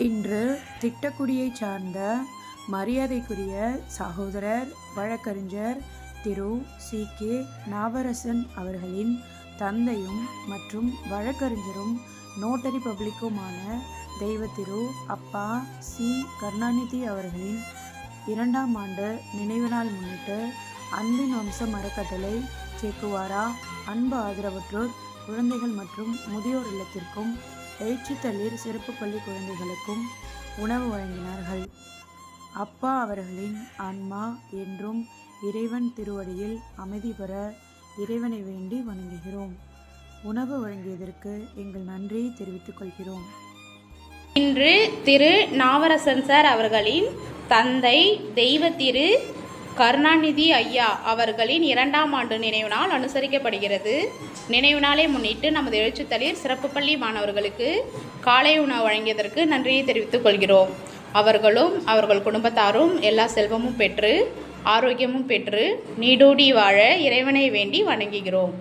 இன்று திட்டக்குடியைச் சார்ந்த மரியாதைக்குரிய சகோதரர் வழக்கறிஞர் திரு. சி. கே. நாவரசன் அவர்களின் தந்தையும் மற்றும் வழக்கறிஞரும் நோட்டரி பப்ளிக்குமான தெய்வ திரு. அப்பா சி. கருணாநிதி அவர்களின் இரண்டாம் ஆண்டு நினைவு நாள் முன்னிட்டு அன்பின் வம்சம் அறக்கட்டளை சேக்குவாரா? அன்பு ஆதரவற்றோர் குழந்தைகள் மற்றும் முதியோர் இல்லத்திற்கும் எழுச்சி தளிர் சிறப்பு பள்ளி குழந்தைகளுக்கும் உணவு வழங்கினார்கள். அப்பா அவர்களின் ஆன்மா என்றும் இறைவன் திருவடியில் அமைதி பெற இறைவனை வேண்டி வணங்குகிறோம். உணவு வழங்கியதற்கு எங்கள் நன்றியை தெரிவித்துக் கொள்கிறோம். இன்று திரு நாவரசன் சார் அவர்களின் தந்தை தெய்வ திரு கருணாநிதி ஐயா அவர்களின் இரண்டாம் ஆண்டு நினைவு நாள் அனுசரிக்கப்படுகிறது. நினைவு நாளை முன்னிட்டு நமது எழுச்சித்தளிர் சிறப்பு பள்ளி மாணவர்களுக்கு காலை உணவு வழங்கியதற்கு நன்றியை தெரிவித்துக் கொள்கிறோம். அவர்களும் அவர்கள் குடும்பத்தாரும் எல்லா செல்வமும் பெற்று ஆரோக்கியமும் பெற்று நீடூடி வாழ இறைவனை வேண்டி வணங்குகிறோம்.